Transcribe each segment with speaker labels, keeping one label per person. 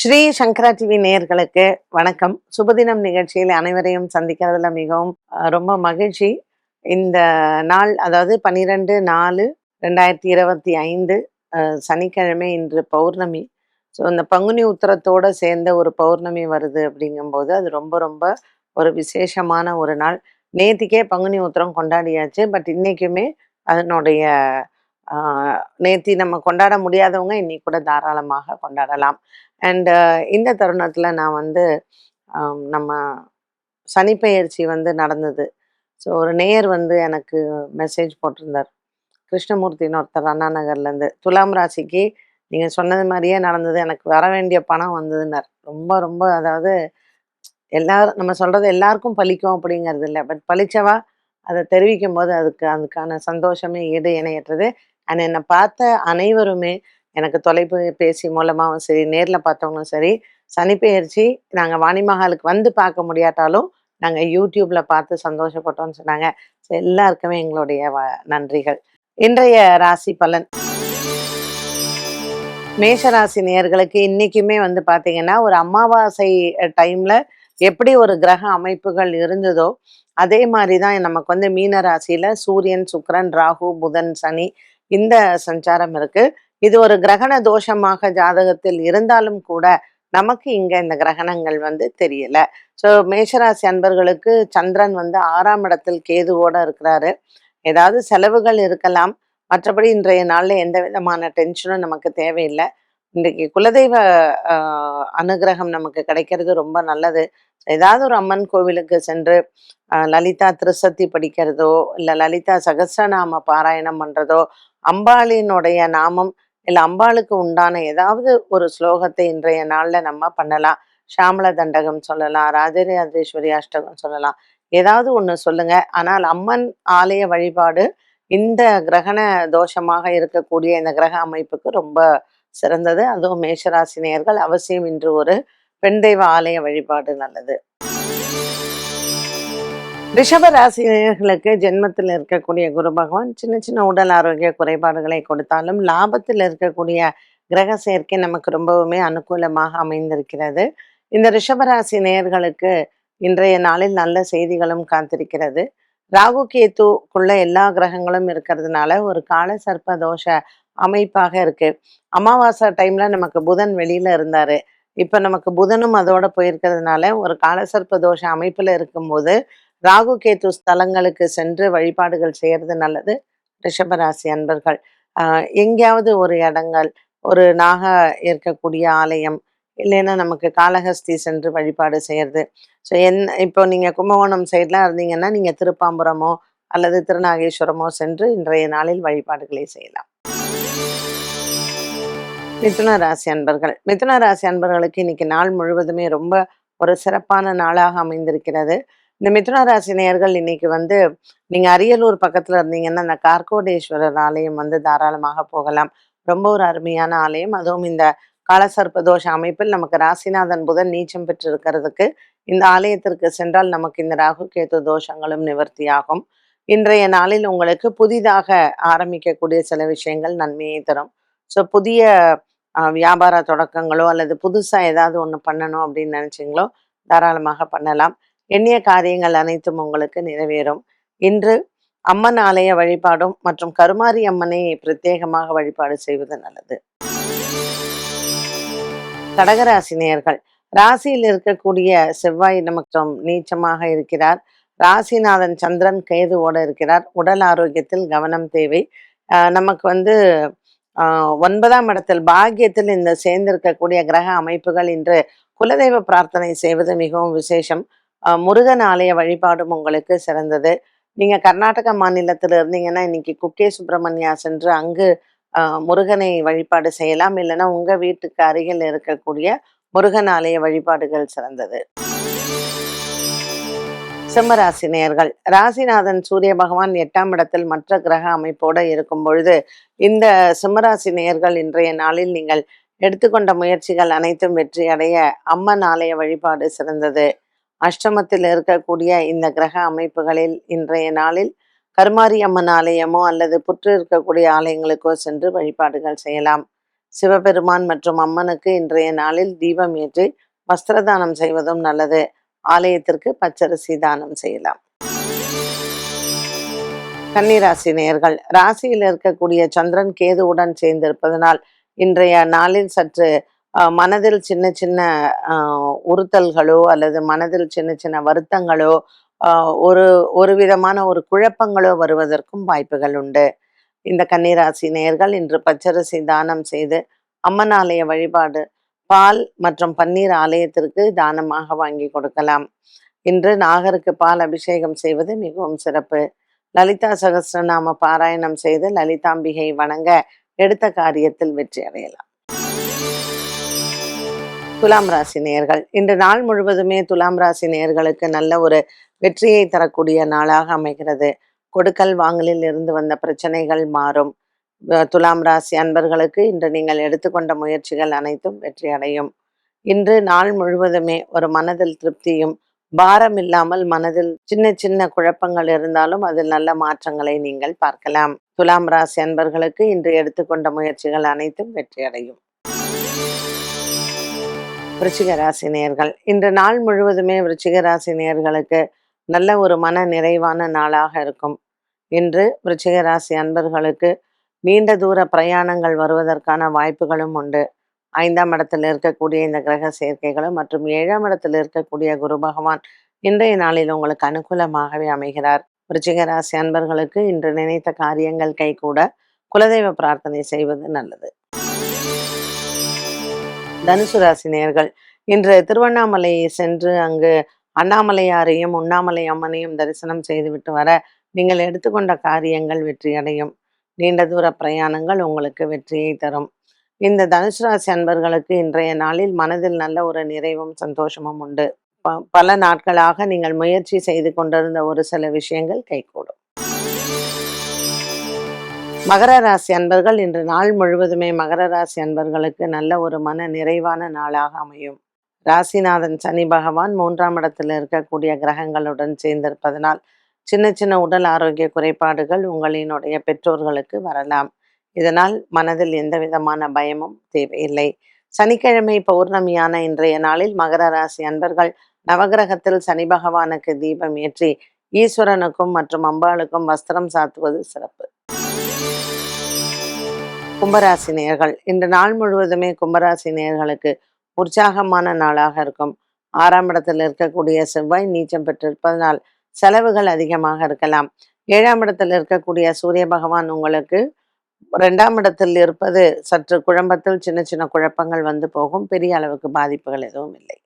Speaker 1: ஸ்ரீ சங்கரா TV நேயர்களுக்கு வணக்கம். சுபதினம் நிகழ்ச்சியில் அனைவரையும் சந்திக்கிறதுல மிகவும் ரொம்ப மகிழ்ச்சி. இந்த நாள் அதாவது பன்னிரெண்டு நாலு ரெண்டாயிரத்தி இருபத்தி ஐந்து சனிக்கிழமை இன்று பௌர்ணமி. ஸோ இந்த பங்குனி உத்திரத்தோட சேர்ந்த ஒரு பௌர்ணமி வருது அப்படிங்கும்போது அது ரொம்ப ரொம்ப ஒரு விசேஷமான ஒரு நாள். நேத்திக்கே பங்குனி உத்திரம் கொண்டாடியாச்சு. பட் இன்னைக்குமே அதனுடைய நேத்தி நம்ம கொண்டாட முடியாதவங்க இன்னைக்கு கூட தாராளமாக கொண்டாடலாம். அண்டு இந்த தருணத்தில் நான் வந்து நம்ம சனிப்பெயர்ச்சி வந்து நடந்தது. ஸோ ஒரு நேயர் வந்து எனக்கு மெசேஜ் போட்டிருந்தார். கிருஷ்ணமூர்த்தின்னு ஒருத்தர் அண்ணா நகர்லேருந்து துலாம் ராசிக்கு நீங்கள் சொன்னது மாதிரியே நடந்தது எனக்கு வர வேண்டிய பணம் வந்ததுன்னார். ரொம்ப ரொம்ப அதாவது எல்லாரும் நம்ம சொல்கிறது எல்லாருக்கும் பழிக்கும் அப்படிங்கிறது இல்லை. பட் பழிச்சவா அதை தெரிவிக்கும் போது அதுக்கு அதுக்கான சந்தோஷமே ஈடு இணையற்றது அண்ட் என்னை பார்த்த அனைவருமே எனக்கு தொலைபேசி மூலமாகவும் சரி நேரில் பார்த்தவங்களும் சரி சனிப்பெயர்ச்சி நாங்கள் வாணிமஹாலுக்கு வந்து பார்க்க முடியாட்டாலும் நாங்கள் யூடியூப்பில் பார்த்து சந்தோஷப்பட்டோம்னு சொன்னாங்க. ஸோ எல்லாருக்குமே எங்களுடைய வ- நன்றிகள். இன்றைய ராசி பலன். மேஷராசி நேர்களுக்கு இன்றைக்குமே வந்து பார்த்தீங்கன்னா ஒரு அமாவாசை டைமில் எப்படி ஒரு கிரக அமைப்புகள் இருந்ததோ அதே மாதிரி தான் நமக்கு வந்து மீன ராசியில் சூரியன் சுக்கரன் ராகு புதன் சனி இந்த சஞ்சாரம் இருக்கு. இது ஒரு கிரகண தோஷமாக ஜாதகத்தில் இருந்தாலும் கூட நமக்கு இங்க இந்த கிரகணங்கள் வந்து தெரியல. ஸோ மேஷராசி அன்பர்களுக்கு சந்திரன் வந்து ஆறாம் இடத்தில் கேதுவோட இருக்கிறாரு. ஏதாவது செலவுகள் இருக்கலாம். மற்றபடி இன்றைய நாளில் எந்த விதமான டென்ஷனும் நமக்கு தேவையில்லை. இன்றைக்கு குலதெய்வ அனுகிரகம் நமக்கு கிடைக்கிறது ரொம்ப நல்லது. ஏதாவது ஒரு அம்மன் கோவிலுக்கு சென்று லலிதா திருசத்தி படிக்கிறதோ இல்லை லலிதா சகஸ்ரநாம பாராயணம் பண்ணுறதோ அம்பாளினுடைய நாமம் இல்லை அம்பாளுக்கு உண்டான ஏதாவது ஒரு ஸ்லோகத்தை இன்றைய நாளில் நம்ம பண்ணலாம். ஷாமல தண்டகம் சொல்லலாம் ராஜராஜேஸ்வரி அஷ்டகம் சொல்லலாம். ஏதாவது ஒன்று சொல்லுங்க. ஆனால் அம்மன் ஆலய வழிபாடு இந்த கிரகண தோஷமாக இருக்கக்கூடிய இந்த கிரக அமைப்புக்கு ரொம்ப சிறந்தது. அதுவும் மேஷராசினியர்கள் அவசியம் இன்று ஒரு பெண் தெய்வ ஆலய வழிபாடு நல்லது. ரிஷபராசிரியர்களுக்கு ஜென்மத்தில் இருக்கக்கூடிய குரு பகவான் சின்ன சின்ன உடல் ஆரோக்கிய குறைபாடுகளை கொடுத்தாலும் லாபத்தில் இருக்கக்கூடிய கிரக சேர்க்கை நமக்கு ரொம்பவுமே அனுகூலமாக அமைந்திருக்கிறது. இந்த ரிஷபராசி நேயர்களுக்கு இன்றைய நாளில் நல்ல செய்திகளும் காத்திருக்கிறது. ராகு கேத்துக்குள்ள எல்லா கிரகங்களும் இருக்கிறதுனால ஒரு கால சர்ப்ப தோஷ அமைப்பாக இருக்கு. அமாவாசை டைம்ல நமக்கு புதன் வெளியில இருந்தாரு. இப்ப நமக்கு புதனும் அதோட போயிருக்கிறதுனால ஒரு காலசர்ப்ப தோஷ அமைப்புல இருக்கும்போது ராகு கேத்து ஸ்தலங்களுக்கு சென்று வழிபாடுகள் செய்யறது நல்லது. ரிஷபராசி அன்பர்கள் ஆஹ் எங்கேயாவது ஒரு இடங்கள் ஒரு நாக இருக்கக்கூடிய ஆலயம் இல்லைன்னா நமக்கு காளஹஸ்தி சென்று வழிபாடு செய்யறது. ஸோ என் இப்போ நீங்க கும்பகோணம் சைட்லாம் இருந்தீங்கன்னா நீங்க திருப்பாம்புரமோ அல்லது திருநாகேஸ்வரமோ சென்று இன்றைய நாளில் வழிபாடுகளை செய்யலாம். மிதுன ராசி அன்பர்கள். மிதுன ராசி அன்பர்களுக்கு இன்னைக்கு நாள் முழுவதுமே ரொம்ப ஒரு சிறப்பான நாளாக அமைந்திருக்கிறது. இந்த மிதுன ராசி நேயர்கள் இன்னைக்கு வந்து நீங்க அரியலூர் பக்கத்துல இருந்தீங்கன்னா இந்த கார்கோடேஸ்வரர் ஆலயம் வந்து தாராளமாக போகலாம். ரொம்ப ஒரு அருமையான ஆலயம். அதுவும் இந்த காலசர்ப்ப தோஷ அமைப்பில் நமக்கு ராசிநாதன் புதன் நீச்சம் பெற்று இருக்கிறதுக்கு இந்த ஆலயத்திற்கு சென்றால் நமக்கு இந்த ராகு கேத்து தோஷங்களும் நிவர்த்தியாகும். இன்றைய நாளில் உங்களுக்கு புதிதாக ஆரம்பிக்கக்கூடிய சில விஷயங்கள் நன்மையை தரும். ஸோ புதிய வியாபார தொடக்கங்களோ அல்லது புதுசா ஏதாவது ஒன்று பண்ணணும் அப்படின்னு நினைச்சீங்களோ தாராளமாக பண்ணலாம். எண்ணிய காரியங்கள் அனைத்தும் உங்களுக்கு நிறைவேறும். இன்று அம்மன் ஆலய வழிபாடும் மற்றும் கருமாரி அம்மனை பிரத்யேகமாக வழிபாடு செய்வது நல்லது. கடகராசி நேயர்கள் ராசியில் இருக்கக்கூடிய செவ்வாய் நமக்கு நீச்சமாக இருக்கிறார். ராசிநாதன் சந்திரன் கேதுவோட இருக்கிறார். உடல் ஆரோக்கியத்தில் கவனம் தேவை. ஆஹ் நமக்கு வந்து ஒன்பதாம் இடத்தில் பாக்கியத்தில் இந்த சேர்ந்திருக்கக்கூடிய கிரக அமைப்புகள் இன்று குலதெய்வ பிரார்த்தனை செய்வது மிகவும் விசேஷம். முருகன் ஆலய வழிபாடும் உங்களுக்கு சிறந்தது. நீங்கள் கர்நாடக மாநிலத்தில் இருந்தீங்கன்னா இன்னைக்கு குக்கே சுப்பிரமணியா சென்று அங்கு முருகனை வழிபாடு செய்யலாம். இல்லைன்னா உங்கள் வீட்டுக்கு அருகில் இருக்கக்கூடிய முருகன் ஆலய வழிபாடுகள் சிறந்தது. சிம்மராசி நேர்கள் ராசிநாதன் சூரிய பகவான் எட்டாம் இடத்தில் மற்ற கிரக அமைப்போடு இருக்கும் பொழுது இந்த சிம்மராசி நேயர்கள் இன்றைய நாளில் நீங்கள் எடுத்துக்கொண்ட முயற்சிகள் அனைத்தும் வெற்றி அடைய அம்மன் ஆலய வழிபாடு சிறந்தது. அஷ்டமத்தில் இருக்கக்கூடிய இந்த கிரக அமைப்புகளில் இன்றைய நாளில் கருமாரி அம்மன் ஆலயமோ அல்லது புற்று இருக்கக்கூடிய ஆலயங்களுக்கோ சென்று வழிபாடுகள் செய்யலாம். சிவபெருமான் மற்றும் அம்மனுக்கு இன்றைய நாளில் தீபம் ஏற்றி வஸ்திரதானம் செய்வதும் நல்லது. ஆலயத்திற்கு பச்சரிசி தானம் செய்யலாம். கன்னிராசி நேயர்கள் ராசியில் இருக்கக்கூடிய சந்திரன் கேதுவுடன் சேர்ந்திருப்பதனால் இன்றைய நாளில் சற்று மனதில் சின்ன சின்ன உறுத்தல்களோ அல்லது மனதில் சின்ன சின்ன வருத்தங்களோ ஒரு ஒரு விதமான ஒரு குழப்பங்களோ வருவதற்கும் வாய்ப்புகள் உண்டு. இந்த கன்னிராசி நேயர்கள் இன்று பச்சரிசி தானம் செய்து அம்மன் ஆலய வழிபாடு பால் மற்றும் பன்னீர் ஆலயத்திற்கு தானமாக வாங்கி கொடுக்கலாம். இன்று நாகருக்கு பால் அபிஷேகம் செய்வது மிகவும் சிறப்பு. லலிதா சகசிரநாம பாராயணம் செய்து லலிதாம்பிகை வணங்க எடுத்த காரியத்தில் வெற்றி அடையலாம். துலாம் ராசி நேயர்கள் இன்று நாள் முழுவதுமே துலாம் ராசி நேயர்களுக்கு நல்ல ஒரு வெற்றியை தரக்கூடிய நாளாக அமைகிறது. கொடுக்கல் வாங்கலில் இருந்து வந்த பிரச்சனைகள் மாறும். துலாம் ராசி அன்பர்களுக்கு இன்று நீங்கள் எடுத்துக்கொண்ட முயற்சிகள் அனைத்தும் வெற்றி அடையும். இன்று நாள் முழுவதுமே ஒரு மனதில் திருப்தியும் பாரம் இல்லாமல் மனதில் சின்ன சின்ன குழப்பங்கள் இருந்தாலும் அதில் நல்ல மாற்றங்களை நீங்கள் பார்க்கலாம். துலாம் ராசி அன்பர்களுக்கு இன்று எடுத்துக்கொண்ட முயற்சிகள் அனைத்தும் வெற்றி அடையும். விருச்சிக ராசி நேர்கள் இன்று நாள் முழுவதுமே விருச்சிக ராசி நேர்களுக்கு நல்ல ஒரு மன நிறைவான நாளாக இருக்கும். இன்று விருச்சிக ராசி அன்பர்களுக்கு நீண்ட தூர பிரயாணங்கள் வருவதற்கான வாய்ப்புகளும் உண்டு. ஐந்தாம் இடத்தில் இருக்கக்கூடிய இந்த கிரக சேர்க்கைகளும் மற்றும் ஏழாம் இடத்தில் இருக்கக்கூடிய குரு பகவான் இன்றைய நாளில் உங்களுக்கு அனுகூலமாகவே அமைகிறார். ருச்சிகராசி அன்பர்களுக்கு இன்று நினைத்த காரியங்கள் கைகூட குலதெய்வ பிரார்த்தனை செய்வது நல்லது. தனுசு ராசி நேர்கள் இன்று திருவண்ணாமலையை சென்று அங்கு அண்ணாமலையாரையும் உண்ணாமலை அம்மனையும் தரிசனம் செய்துவிட்டு வர நீங்கள் எடுத்துக்கொண்ட காரியங்கள் வெற்றியடையும். நீண்ட தூர பிரயாணங்கள் உங்களுக்கு வெற்றியை தரும். இந்த தனுசு ராசி அன்பர்களுக்கு இன்றைய நாளில் மனதில் நல்ல ஒரு நிறைவும் சந்தோஷமும் உண்டு. ப- பல நாட்களாக நீங்கள் முயற்சி செய்து கொண்டிருந்த ஒரு சில விஷயங்கள் கைகூடும். மகர ராசி அன்பர்கள் இன்று நாள் முழுவதுமே மகர ராசி அன்பர்களுக்கு நல்ல ஒரு மன நிறைவான நாளாக அமையும். ராசிநாதன் சனி பகவான் மூன்றாம் இடத்தில் இருக்கக்கூடிய கிரகங்களுடன் சேர்ந்திருப்பதனால் சின்ன சின்ன உடல் ஆரோக்கிய குறைபாடுகள் உங்களினுடைய பெற்றோர்களுக்கு வரலாம். இதனால் மனதில் எந்த விதமான பயமும் தேவையில்லை. சனிக்கிழமை பௌர்ணமியான இன்றைய நாளில் மகர ராசி அன்பர்கள் நவகிரகத்தில் சனி பகவானுக்கு தீபம் ஏற்றி ஈஸ்வரனுக்கும் மற்றும் அம்பாளுக்கும் வஸ்திரம் சாத்துவது சிறப்பு. கும்பராசி நேர்கள் இந்த நாள் முழுவதுமே கும்பராசி நேயர்களுக்கு உற்சாகமான நாளாக இருக்கும். ஆறாம் இடத்தில் இருக்கக்கூடிய செவ்வாய் நீச்சம் பெற்றிருப்பதனால் செலவுகள் அதிகமாக இருக்கலாம். ஏழாம் இடத்தில் இருக்கக்கூடிய சூரிய பகவான் உங்களுக்கு ரெண்டாம் இடத்தில் இருப்பது சற்று குழம்பத்தில் சின்ன சின்ன குழப்பங்கள் வந்து போகும். பெரிய அளவுக்கு பாதிப்புகள் எதுவும் இல்லை.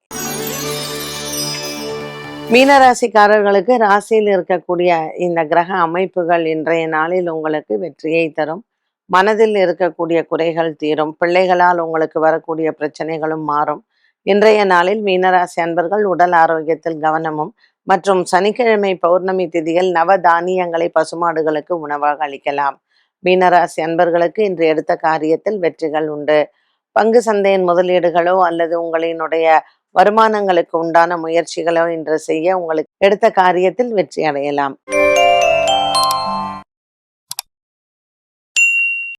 Speaker 1: மீனராசிக்காரர்களுக்கு ராசியில் இருக்கக்கூடிய இந்த கிரக அமைப்புகள் இன்றைய நாளில் உங்களுக்கு வெற்றியை தரும். மனதில் இருக்கக்கூடிய குறைகள் தீரும். பிள்ளைகளால் உங்களுக்கு வரக்கூடிய பிரச்சனைகளும் மாறும். இன்றைய நாளில் மீனராசி அன்பர்கள் உடல் ஆரோக்கியத்தில் கவனமும் மற்றும் சனிக்கிழமை பௌர்ணமி திதியில் நவ தானியங்களை பசுமாடுகளுக்கு உணவாக அளிக்கலாம். மீனராசி அன்பர்களுக்கு இன்று எடுத்த காரியத்தில் வெற்றிகள் உண்டு. பங்கு சந்தையின் முதலீடுகளோ அல்லது உங்களினுடைய வருமானங்களுக்கு உண்டான முயற்சிகளோ இன்று செய்ய உங்களுக்கு எடுத்த காரியத்தில் வெற்றி அடையலாம்.